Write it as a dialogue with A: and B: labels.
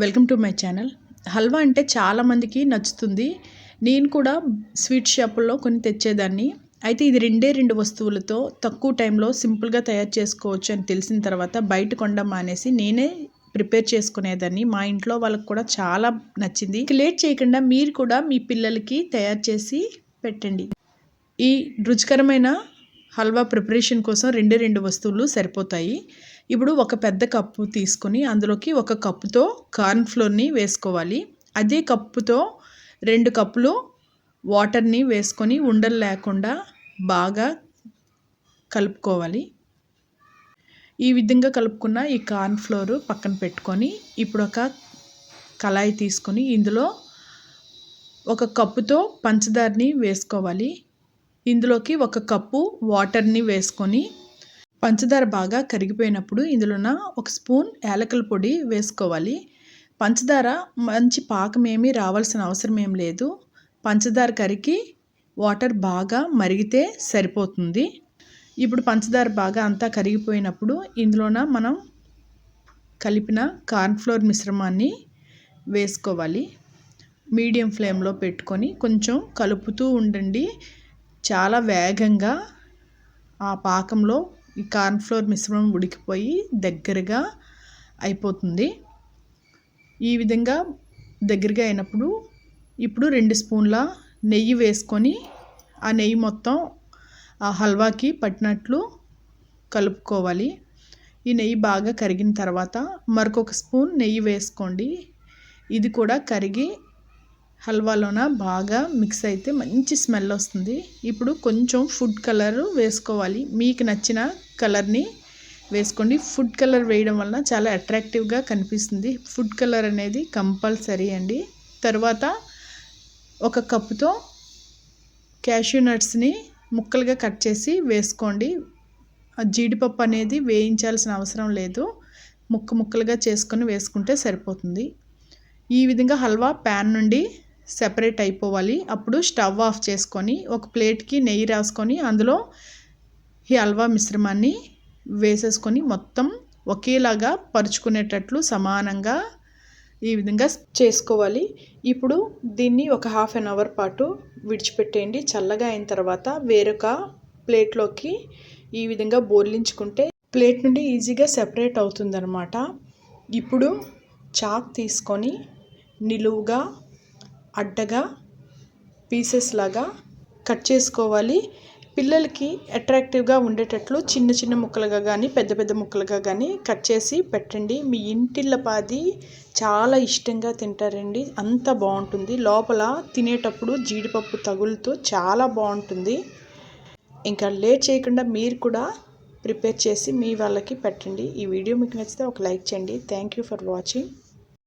A: Welcome to my channel. Halwa అంటే చాలామందికి నచ్చుతుంది. నేను కూడా స్వీట్ షాపుల్లో కొన్ని తెచ్చేదాన్ని. అయితే ఇది రెండే రెండు వస్తువులతో తక్కువ టైంలో సింపుల్గా తయారు చేసుకోవచ్చు అని తెలిసిన తర్వాత బయట కొండ మానేసి నేనే ప్రిపేర్ చేసుకునేదాన్ని. మా ఇంట్లో వాళ్ళకి కూడా చాలా నచ్చింది. లేట్ చేయకుండా మీరు కూడా మీ పిల్లలకి తయారు చేసి పెట్టండి. ఈ రుచికరమైన హల్వా ప్రిపరేషన్ కోసం రెండు రెండు వస్తువులు సరిపోతాయి. ఇప్పుడు ఒక పెద్ద కప్పు తీసుకొని అందులోకి ఒక కప్పుతో కార్న్ ఫ్లోర్ని వేసుకోవాలి. అదే కప్పుతో రెండు కప్పులు వాటర్ని వేసుకొని ఉండలు లేకుండా బాగా కలుపుకోవాలి. ఈ విధంగా కలుపుకున్న ఈ కార్న్ ఫ్లోర్ పక్కన పెట్టుకొని ఇప్పుడు ఒక కళాయి తీసుకొని ఇందులో ఒక కప్పుతో పంచదారని వేసుకోవాలి. ఇందులోకి ఒక కప్పు వాటర్ని వేసుకొని పంచదార బాగా కరిగిపోయినప్పుడు ఇందులోన ఒక స్పూన్ యాలకల పొడి వేసుకోవాలి. పంచదార మంచి పాకం ఏమీ రావాల్సిన అవసరం ఏం లేదు. పంచదార కరిగి వాటర్ బాగా మరిగితే సరిపోతుంది. ఇప్పుడు పంచదార బాగా అంతా కరిగిపోయినప్పుడు ఇందులోన మనం కలిపిన కార్న్ఫ్లోర్ మిశ్రమాన్ని వేసుకోవాలి. మీడియం ఫ్లేమ్లో పెట్టుకొని కొంచెం కలుపుతూ ఉండండి. చాలా వేగంగా ఆ పాకంలో ఈ కార్న్ఫ్లోర్ మిశ్రమం ఉడికిపోయి దగ్గరగా అయిపోతుంది. ఈ విధంగా దగ్గరగా అయినప్పుడు ఇప్పుడు రెండు స్పూన్ల నెయ్యి వేసుకొని ఆ నెయ్యి మొత్తం ఆ హల్వాకి పట్టినట్లు కలుపుకోవాలి. ఈ నెయ్యి బాగా కరిగిన తర్వాత మరొక స్పూన్ నెయ్యి వేసుకోండి. ఇది కూడా కరిగి హల్వాలోన? బాగా మిక్స్ అయితే మంచి స్మెల్ వస్తుంది. ఇప్పుడు కొంచెం ఫుడ్ కలర్ వేసుకోవాలి. మీకు నచ్చిన కలర్ని వేసుకోండి. ఫుడ్ కలర్ వేయడం వలన చాలా అట్రాక్టివ్గా కనిపిస్తుంది. ఫుడ్ కలర్ అనేది కంపల్సరీ అండి. తర్వాత ఒక కప్పుతో క్యాష్యూ నట్స్ని ముక్కలుగా కట్ చేసి వేసుకోండి. జీడిపప్పు అనేది వేయించాల్సిన అవసరం లేదు. ముక్క ముక్కలుగా చేసుకొని వేసుకుంటే సరిపోతుంది. ఈ విధంగా హల్వా ప్యాన్ నుండి సెపరేట్ అయిపోవాలి. అప్పుడు స్టవ్ ఆఫ్ చేసుకొని ఒక ప్లేట్కి నెయ్యి రాసుకొని అందులో ఈ హల్వా మిశ్రమాన్ని వేసేసుకొని మొత్తం ఒకేలాగా పరుచుకునేటట్లు సమానంగా ఈ విధంగా చేసుకోవాలి. ఇప్పుడు దీన్ని ఒక హాఫ్ అన్ అవర్ పాటు విడిచిపెట్టేయండి. చల్లగా అయిన తర్వాత వేరొక ప్లేట్లోకి ఈ విధంగా బోర్లించుకుంటే ప్లేట్ నుండి ఈజీగా సెపరేట్ అవుతుందన్నమాట. ఇప్పుడు చాక్ తీసుకొని నిలువుగా అడ్డగా పీసెస్ లాగా కట్ చేసుకోవాలి. పిల్లలకి అట్రాక్టివ్గా ఉండేటట్లు చిన్న చిన్న ముక్కలుగా కానీ పెద్ద పెద్ద ముక్కలుగా కానీ కట్ చేసి పెట్టండి. మీ ఇంటిల్లపాది చాలా ఇష్టంగా తింటారండి. అంత బాగుంటుంది. లోపల తినేటప్పుడు జీడిపప్పు తగులుతూ చాలా బాగుంటుంది. ఇంకా లేట్ చేయకుండా మీరు కూడా ప్రిపేర్ చేసి మీ వాళ్ళకి పెట్టండి. ఈ వీడియో మీకు నచ్చితే ఒక లైక్ చేయండి. Thank you for watching